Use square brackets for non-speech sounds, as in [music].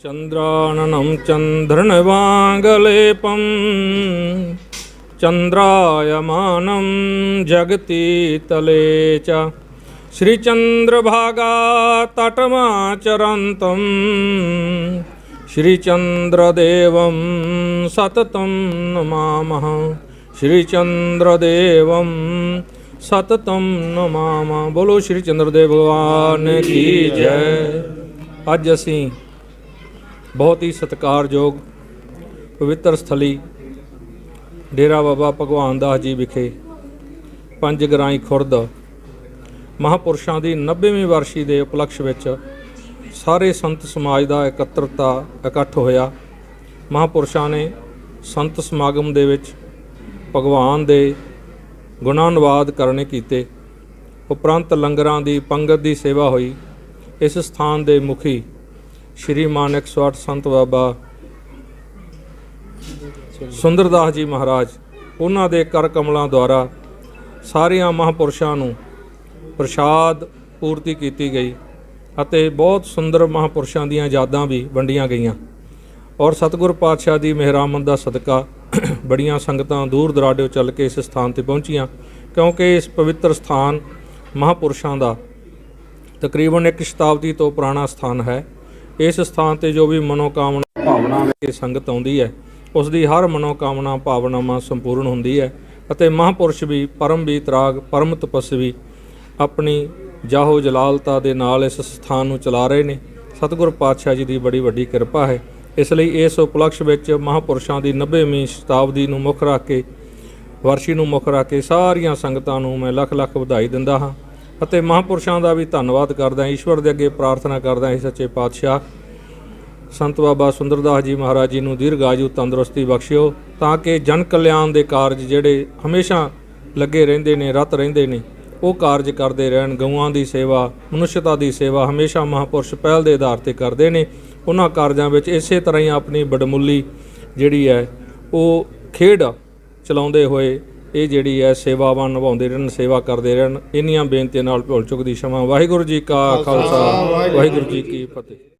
चन्द्राननं चन्द्रनवाङ्गलेपं चन्द्रायमानं जगति तले च श्रीचन्द्रभागा तटमाचरन्तं श्रीचन्द्रदेवं सततं नमामः श्रीचन्द्रदेवं ਸਤਤਮ ਨਮਾਮਾ ਬੋਲੋ ਸ਼੍ਰੀ ਚੰਦਰਦੇਵ ਭਗਵਾਨ ਕੀ ਜੈ ਅੱਜ ਅਸੀਂ ਬਹੁਤ ਹੀ ਸਤਿਕਾਰਯੋਗ ਪਵਿੱਤਰ ਸਥਲੀ ਡੇਰਾ ਬਾਬਾ ਭਗਵਾਨ ਦਾਸ ਜੀ ਵਿਖੇ ਪੰਜ ਗਰਾਈ ਖੁਰਦ ਮਹਾਪੁਰਸ਼ਾਂ ਦੀ 90ਵੀਂ ਵਰਸ਼ੀ ਦੇ ਉਪਲਕਸ਼ ਵਿੱਚ ਸਾਰੇ ਸੰਤ ਸਮਾਜ ਦਾ ਇਕੱਤਰਤਾ ਇਕੱਠ ਹੋਇਆ। ਮਹਾਪੁਰਸ਼ਾਂ ਨੇ ਸੰਤ ਸਮਾਗਮ ਦੇ ਵਿੱਚ ਭਗਵਾਨ ਦੇ ਗੁਣਾਨੁਵਾਦ ਕਰਨੇ ਕੀਤੇ। ਉਪਰੰਤ ਲੰਗਰਾਂ ਦੀ ਪੰਗਤ ਦੀ ਸੇਵਾ ਹੋਈ। ਇਸ ਸਥਾਨ ਦੇ ਮੁਖੀ ਸ਼੍ਰੀ ਮਾਨਕ ਸਵਾਟ ਸੰਤ ਬਾਬਾ ਸੁੰਦਰਦਾਸ ਜੀ ਮਹਾਰਾਜ, ਉਹਨਾਂ ਦੇ ਕਰ ਕਮਲਾਂ ਦੁਆਰਾ ਸਾਰਿਆਂ ਮਹਾਪੁਰਸ਼ਾਂ ਨੂੰ ਪ੍ਰਸ਼ਾਦ ਪੂਰਤੀ ਕੀਤੀ ਗਈ ਅਤੇ ਬਹੁਤ ਸੁੰਦਰ ਮਹਾਪੁਰਸ਼ਾਂ ਦੀਆਂ ਯਾਦਾਂ ਵੀ ਵੰਡੀਆਂ ਗਈਆਂ। ਔਰ ਸਤਿਗੁਰ ਪਾਤਸ਼ਾਹ ਦੀ ਮਿਹਰਾਮਤ ਦਾ ਸਦਕਾ [clears throat] ਬੜੀਆਂ ਸੰਗਤਾਂ ਦੂਰ ਦਰਾਡਿਓ ਚੱਲ ਕੇ ਇਸ ਸਥਾਨ ਤੇ ਪਹੁੰਚੀਆਂ, ਕਿਉਂਕਿ ਇਸ ਪਵਿੱਤਰ ਸਥਾਨ ਮਹਾਪੁਰਸ਼ਾਂ ਦਾ ਤਕਰੀਬਨ ਇੱਕ ਸ਼ਤਾਬਦੀ ਤੋਂ ਪੁਰਾਣਾ ਸਥਾਨ ਹੈ। ਇਸ ਸਥਾਨ ਤੇ ਜੋ ਵੀ ਮਨੋਕਾਮਨਾ ਭਾਵਨਾ ਲੈ ਸੰਗਤ ਆਉਂਦੀ ਹੈ, ਉਸ ਦੀ ਹਰ ਮਨੋਕਾਮਨਾ ਭਾਵਨਾਵਾਂ ਸੰਪੂਰਨ ਹੁੰਦੀ ਹੈ ਅਤੇ ਮਹਾਪੁਰਸ਼ ਵੀ, ਪਰਮ ਵੀਤਰਾਗ ਪਰਮ ਤਪਸਵੀ ਆਪਣੀ ਜਾਹੋ ਜਲਾਲਤਾ ਦੇ ਨਾਲ ਇਸ ਸਥਾਨ ਨੂੰ ਚਲਾ ਰਹੇ ਨੇ। ਸਤਿਗੁਰ ਪਾਤਸ਼ਾਹ ਜੀ ਦੀ ਬੜੀ ਵੱਡੀ ਕਿਰਪਾ ਹੈ। ਇਸ ਲਈ ਇਸ ਉਪਲਕਸ਼ ਵਿੱਚ ਮਹਾਪੁਰਸ਼ਾਂ ਦੀ 90ਵੀਂ ਸ਼ਤਾਬਦੀ ਨੂੰ ਮੁੱਖ ਰੱਖ ਕੇ, ਵਰਸ਼ੀ ਨੂੰ ਮੁੱਖ ਰੱਖ ਕੇ ਸਾਰੀਆਂ ਸੰਗਤਾਂ ਨੂੰ ਮੈਂ ਲੱਖ ਲੱਖ ਵਧਾਈ ਦਿੰਦਾ ਹਾਂ। ਅਤੇ ਮਹਾਪੁਰਸ਼ਾਂ ਦਾ ਵੀ ਧੰਨਵਾਦ ਕਰਦਾ ਈਸ਼ਵਰ ਦੇ ਅੱਗੇ ਪ੍ਰਾਰਥਨਾ ਕਰਦਾ ਹਾਂ। ਸੱਚੇ ਪਾਤਸ਼ਾਹ, ਸੰਤ ਬਾਬਾ ਸੁੰਦਰਦਾਸ ਜੀ ਮਹਾਰਾਜ ਜੀ ਨੂੰ ਦੀਰਘ ਆਯੂ ਤੰਦਰੁਸਤੀ ਬਖਸ਼ਿਓ, ਤਾਂ ਕਿ ਜਨ ਕਲਿਆਣ ਦੇ ਕਾਰਜ ਜਿਹੜੇ ਹਮੇਸ਼ਾ ਲੱਗੇ ਰਹਿੰਦੇ ਨੇ, ਰਤ ਰਹਿੰਦੇ ਨੇ, ਉਹ ਕਾਰਜ ਕਰਦੇ ਰਹਿਣ। ਗਊਆਂ ਦੀ ਸੇਵਾ, ਮਨੁੱਖਤਾ ਦੀ ਸੇਵਾ ਹਮੇਸ਼ਾ ਮਹਾਪੁਰਸ਼ ਪਹਿਲ ਦੇ ਆਧਾਰ ਤੇ ਕਰਦੇ ਨੇ। ਉਹਨਾਂ ਕਾਰਜਾਂ ਵਿੱਚ ਇਸੇ ਤਰ੍ਹਾਂ ਹੀ ਆਪਣੀ ਬੜਮੁੱਲੀ ਜਿਹੜੀ ਹੈ, ਉਹ ਖੇਡ ਚਲਾਉਂਦੇ ਹੋਏ ਇਹ ਜਿਹੜੀ ਹੈ ਸੇਵਾਵਾਂ ਨਿਭਾਉਂਦੇ ਰਹਿਣ ਸੇਵਾ ਕਰਦੇ ਰਹਿਣ ਇੰਨੀਆਂ ਬੇਨਤੀਆਂ ਨਾਲ ਭੁੱਲ ਚੁੱਕ ਦੀ ਸ਼ਮਾ। ਵਾਹਿਗੁਰੂ ਜੀ ਕਾ ਖਾਲਸਾ ਵਾਹਿਗੁਰੂ ਜੀ ਕੀ ਫਤਿਹ।